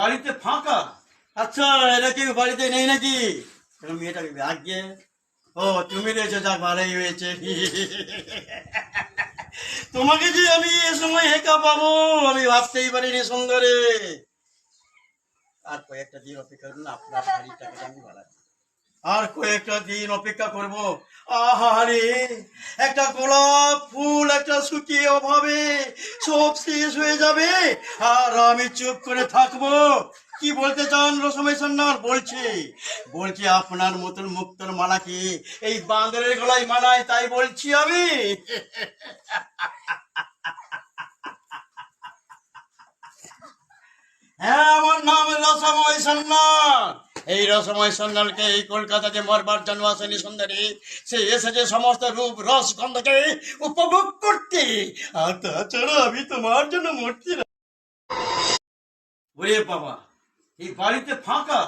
বাড়িতে ফাঁকা? আচ্ছা এটা কেউ বাড়িতে নেই নাকি? মেয়েটাকে ভাগ্যে? ও, তুমি রয়েছে যা ভালোই হয়েছে। তোমাকে যে আমি এ সময় হেকা পাবো, আমি ভাবতেই পারিনি সুন্দরে। আর কয়েকটা দিন অপেক্ষা করুন, আপনার বাড়িটাকে আমি বাড়াবো আর কয়েকটা দিন অপেক্ষা করব। আহারে একটা গোলাপ ফুল, একটা শুকিয়ে অভাবে সব শেষ হয়ে যাবে। আর আমি চুপ করে থাকব। কি বলতে চান রসময় সন্ন্যার? বলছি বলছি আপনার মতন মুক্তর মালা কি এই বান্দরের গলায় মানায়, তাই বলছি আমি। হ্যাঁ আমার নাম রসময় সন্ন্যাল এই রসময় সন্ন্যালকে এই কলকাতাতে মরবার জন্য আসেনি সুন্দরী। সে এসেছে সমস্ত রূপ, রস, গন্ধকে উপভোগ করতে। আর তাছাড়া আমি তোমার জন্য মরছি না। ওরে বাবা, এই বাড়িতে ফাঁকা?